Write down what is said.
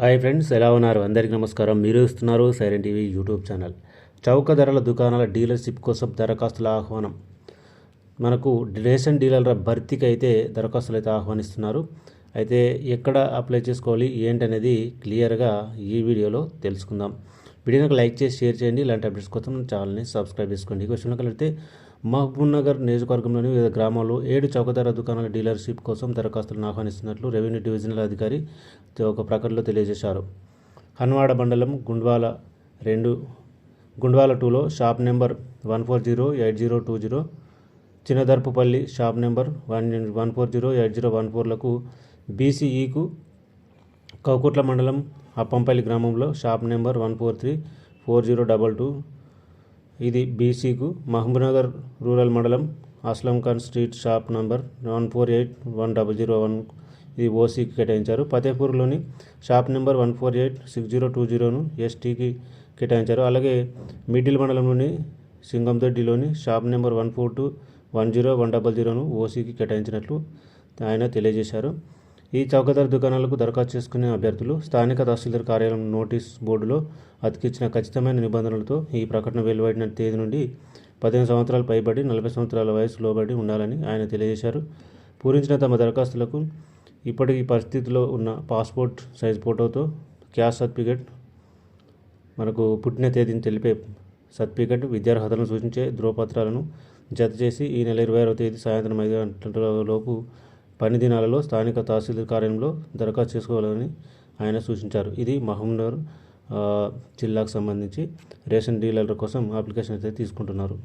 Hi friends ఎలా ఉన్నారు? అందరికీ నమస్కారం. మీరు ఇస్తున్నారు సైరన్ టీవీ యూట్యూబ్ ఛానల్. చౌక ధరల దుకాణాల డీలర్షిప్ కోసం దరఖాస్తుల ఆహ్వానం. మనకు రేషన్ డీలర్ల భర్తీకి అయితే దరఖాస్తులు అయితే ఆహ్వానిస్తున్నారు. అయితే ఎక్కడ అప్లై చేసుకోవాలి ఏంటనేది క్లియర్గా ఈ వీడియోలో తెలుసుకుందాం. వీడియోని లైక్ చేసి షేర్ చేయండి. ఇలాంటి అప్డేట్స్ కోసం ఛానల్ని సబ్స్క్రైబ్ చేసుకోండి. ఈ క్వశ్చన్ కలిగితే మహబూబ్ నగర్ నియోజకవర్గంలోని వివిధ గ్రామాల్లో ఏడు చౌకధర దుకాణాల డీలర్షిప్ కోసం దరఖాస్తులను ఆహ్వానిస్తున్నట్లు రెవెన్యూ డివిజనల్ అధికారి ఒక ప్రకటనలో తెలియజేశారు. హన్వాడ మండలం గుండ్వాల రెండు గుండ్వాల టూలో shop number one four zero eight zero two zero Chinnadarpupalli shop number one one four zero eight zero one ఫోర్లకు బీసీఈకు కౌకుట్ల మండలం అప్పంపల్లి గ్రామంలో shop number one four three four zero double two. ఇది బీసీకు మహబూబ్నగర్ రూరల్ మండలం Aslam Khan street shop number one four eight one double zero one. ఇది ఓసీకి కేటాయించారు. ఫతేపూర్లోని shop number one four eight six zero two జీరోను ఎస్టీకి కేటాయించారు. అలాగే మిడిల్ మండలంలోని సింగందొడ్డిలోని shop number one four two one zero one double జీరోను ఓసీకి కేటాయించినట్లు ఆయన తెలియజేశారు. ఈ చౌకధర దుకాణాలకు దరఖాస్తు చేసుకునే అభ్యర్థులు స్థానిక తహసీల్దార్ కార్యాలయం నోటీస్ బోర్డులో అతికించిన ఖచ్చితమైన నిబంధనలతో ఈ ప్రకటన వెలువడిన తేదీ నుండి పదిహేను సంవత్సరాలు పైబడి నలభై సంవత్సరాల వయసు లోబడి ఉండాలని ఆయన తెలియజేశారు. పూరించిన తమ దరఖాస్తులకు ఇప్పటికీ పరిస్థితిలో ఉన్న పాస్పోర్ట్ సైజ్ ఫోటోతో క్యాష్ సర్టిఫికేట్ మనకు పుట్టిన తేదీని తెలిపే సర్టిఫికేట్ విద్యార్హతలను సూచించే ధ్రువపత్రాలను జత చేసి ఈ నెల ఇరవై ఆరో తేదీ సాయంత్రం ఐదు గంటల లోపు పని దినాలలో స్థానిక తహసీల్దార్ కార్యంలో దరఖాస్తు చేసుకోవాలని ఆయన సూచించారు. ఇది మహబూబ్నగర్ జిల్లాకు సంబంధించి రేషన్ డీలర్ల కోసం అప్లికేషన్ అయితే తీసుకుంటున్నారు.